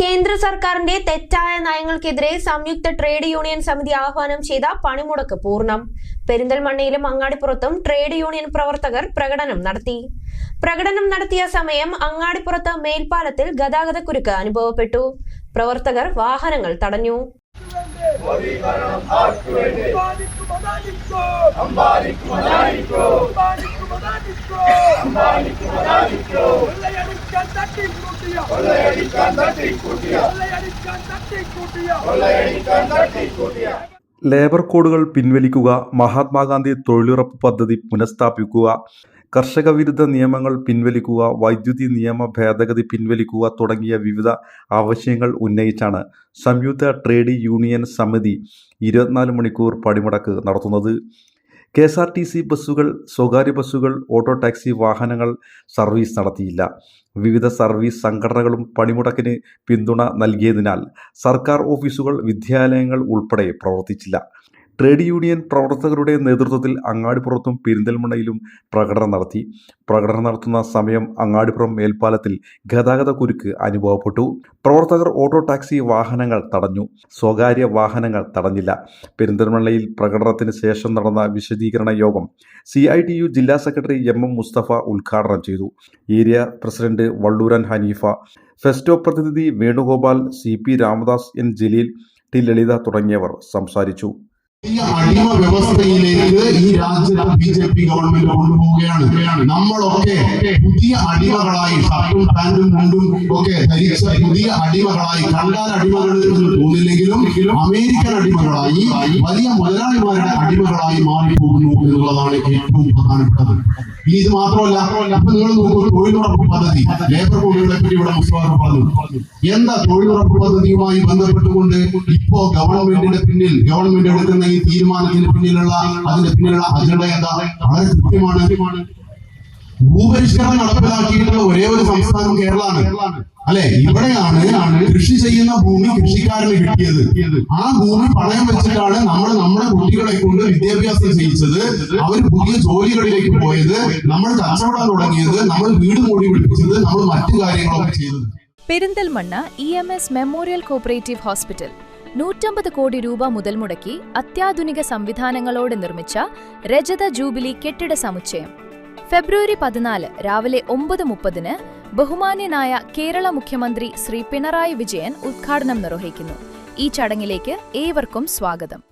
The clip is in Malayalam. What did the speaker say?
കേന്ദ്ര സർക്കാരിന്റെ തെറ്റായ നയങ്ങൾക്കെതിരെ സംയുക്ത ട്രേഡ് യൂണിയൻ സമിതി ആഹ്വാനം ചെയ്ത പണിമുടക്ക് പൂർണം. പെരിന്തൽമണ്ണയിലും അങ്ങാടിപ്പുറത്തും ട്രേഡ് യൂണിയൻ പ്രവർത്തകർ പ്രകടനം നടത്തി. പ്രകടനം നടത്തിയ സമയം അങ്ങാടിപ്പുറത്ത് മേൽപ്പാലത്തിൽ ഗതാഗതക്കുരുക്ക് അനുഭവപ്പെട്ടു. പ്രവർത്തകർ വാഹനങ്ങൾ തടഞ്ഞു. ലേബർ കോഡുകൾ പിൻവലിക്കുക മഹാത്മാഗാന്ധി തൊഴിലുറപ്പ് പദ്ധതി പുനഃസ്ഥാപിക്കുക കർഷക വിരുദ്ധ നിയമങ്ങൾ പിൻവലിക്കുക വൈദ്യുതി നിയമ ഭേദഗതി പിൻവലിക്കുക തുടങ്ങിയ വിവിധ ആവശ്യങ്ങൾ ഉന്നയിച്ചാണ് സംയുക്ത ട്രേഡ് യൂണിയൻ സമിതി ഇരുപത്തിനാല് മണിക്കൂർ പണിമുടക്ക് നടത്തുന്നത്. K S R T C ബസ്സുകൾ സ്വകാര്യ ബസ്സുകൾ ഓട്ടോ ടാക്സി വാഹനങ്ങൾ സർവീസ് നടത്തിയില്ല. വിവിധ സർവീസ് സംഘടനകളും പണിമുടക്കിന് പിന്തുണ നൽകിയതിനാൽ സർക്കാർ ഓഫീസുകൾ വിദ്യാലയങ്ങൾ ഉൾപ്പെടെ പ്രവർത്തിച്ചില്ല. ട്രേഡ് യൂണിയൻ പ്രവർത്തകരുടെ നേതൃത്വത്തിൽ അങ്ങാടിപ്പുറത്തും പെരിന്തൽമണ്ണയിലും പ്രകടനം നടത്തി. പ്രകടനം നടത്തുന്ന സമയം അങ്ങാടിപ്പുറം മേൽപ്പാലത്തിൽ ഗതാഗത കുരുക്ക് അനുഭവപ്പെട്ടു. പ്രവർത്തകർ ഓട്ടോ ടാക്സി വാഹനങ്ങൾ തടഞ്ഞു. സ്വകാര്യ വാഹനങ്ങൾ തടഞ്ഞില്ല. പെരിന്തൽമണ്ണയിൽ പ്രകടനത്തിന് ശേഷം നടന്ന വിശദീകരണ യോഗം സി ഐ ടി യു ജില്ലാ സെക്രട്ടറി എം എം മുസ്തഫ ഉദ്ഘാടനം ചെയ്തു. ഏരിയ പ്രസിഡന്റ് വള്ളൂരൻ ഹനീഫ ഫെസ്റ്റോ പ്രതിനിധി Venugopal C P Ramadas N Jaleel T Lalitha തുടങ്ങിയവർ സംസാരിച്ചു. അടിമ വ്യവസ്ഥയിലേക്ക് ഈ രാജ്യത്ത് ബി ജെ പി ഗവൺമെന്റ് കൊണ്ടുപോവുകയാണ്. നമ്മളൊക്കെ പുതിയ അടിമകളായി ഷർട്ടും പാന്റും മുണ്ടും ഒക്കെ ധരിച്ച പുതിയ അടിമകളായി കണ്ടാൽ അടിമകൾ എന്ന് തോന്നില്ലെങ്കിലും അമേരിക്കൻ അടിമകളായി വലിയ മുതലാളിമാരുടെ അടിമകളായി മാറിപ്പോകുന്നു എന്നുള്ളതാണ് ഏറ്റവും പ്രധാനപ്പെട്ടത്. ഇനി ഇത് മാത്രമല്ല അപ്പൊ നിങ്ങൾ നോക്കൂ തൊഴിലുറപ്പ് പദ്ധതി ലേബർ കോഡുകളെ പറ്റി ഇവിടെ മുസ്ലിം പറഞ്ഞു. എന്താ തൊഴിലുറപ്പ് പദ്ധതിയുമായി ബന്ധപ്പെട്ടുകൊണ്ട് ഇപ്പോ ഗവൺമെന്റിന്റെ പിന്നിൽ ഗവൺമെന്റ് എടുക്കുന്ന ഈ തീരുമാനത്തിന് പിന്നിലുള്ള അതിന്റെ പിന്നിലുള്ള അജണ്ട എന്താ? വളരെ കൃത്യമാണ്. ഭൂപരിഷ്കരണം നടപ്പിലാക്കിയിട്ടുള്ള ഒരേ ഒരു സംസ്ഥാനം കേരളമാണ്. അല്ലെ? ഇവിടെയാണ് കൃഷി ചെയ്യുന്ന ഭൂമി കൃഷിക്കാരന് കിട്ടിയത്. ആ ഭൂമി പണയം വെച്ചിട്ടാണ് നമ്മൾ നമ്മുടെ കുട്ടികളെ കൊണ്ട് വിദ്യാഭ്യാസം ചെയ്യിച്ചത്. അവർ പുതിയ ജോലികളിലേക്ക് പോയത്. നമ്മൾ കച്ചവടം തുടങ്ങിയത്. നമ്മൾ വീട് മൂടി പിടിപ്പിച്ചത്. നമ്മൾ മറ്റു കാര്യങ്ങളൊക്കെ ചെയ്തത്. Perinthalmanna E M S memorial cooperative hospital. നൂറ്റമ്പത് കോടി രൂപ മുതൽ മുടക്കി അത്യാധുനിക സംവിധാനങ്ങളോടെ നിർമ്മിച്ച രജത ജൂബിലി കെട്ടിട സമുച്ചയം. ഫെബ്രുവരി പതിനാല് രാവിലെ ഒമ്പത് മുപ്പതിന് ബഹുമാന്യനായ കേരള മുഖ്യമന്ത്രി ശ്രീ പിണറായി വിജയൻ ഉദ്ഘാടനം നിർവഹിക്കുന്നു. ഈ ചടങ്ങിലേക്ക് ഏവർക്കും സ്വാഗതം.